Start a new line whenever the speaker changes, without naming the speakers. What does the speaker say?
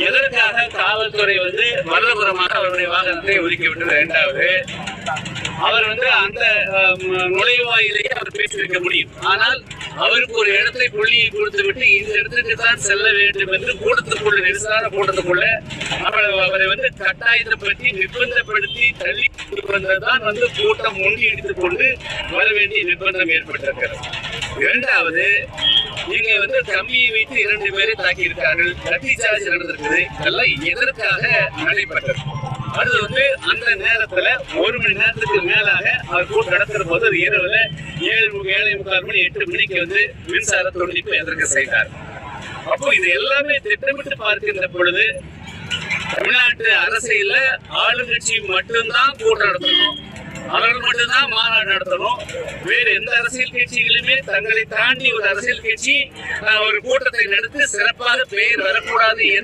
எதற்காக காவல்துறை வந்து வலதுபுறமாக அவருடைய வாகனத்தை ஒதுக்கிவிட்டது இரண்டாவது அவர் வந்து அந்த நுழைவாயிலேயே அவர் பேசி வைக்க முடியும். ஆனால் அவருக்கு ஒரு இடத்தை புள்ளியை கொடுத்து விட்டு இந்த இடத்துக்கு தான் செல்ல வேண்டும் என்று கூட்டத்துக்குள்ள நெரிசலான கூட்டத்துக்குள்ள அவரை அவரை வந்து கட்டாயத்தைப்படுத்தி நிர்பந்தப்படுத்தி தள்ளி கொண்டு வந்ததுதான் வந்து கூட்டம் முண்டி எடுத்துக்கொண்டு வர வேண்டிய நிர்பந்தம் ஏற்பட்டிருக்கிறது. இரண்டாவது இங்க வந்து கம்பியை வைத்து இரண்டு பேரை தாக்கி இருக்கார்கள் லட்டி சார்ஜ் நடந்திருக்குது. இதெல்லாம் எதற்காக நடைபெற்றது? அது வந்து அந்த நேரத்துல ஒரு மணி நேரத்துக்கு மேலாக அவர் கூட்டம் நடத்துற போது அது இரவுல ஏழு ஏழை முக்கால் மணி எட்டு மணிக்கு வந்து மின்சார துண்டிப்பு எதற்கு செய்தார். அப்போ இது எல்லாமே திட்டமிட்டு பார்க்கின்ற பொழுது தமிழ்நாட்டு அரசியல ஆளுங்கட்சி மட்டும்தான் கூட்டம் நடத்தணும். மட்டும்தான் மாநாடு நடத்தணும். வேறு எந்த அரசியல் கட்சிகளுமே தங்களை தாண்டி ஒரு அரசியல் கட்சி ஒரு கூட்டத்தை நடத்தி சிறப்பாக பெயர் வரக்கூடாது என்று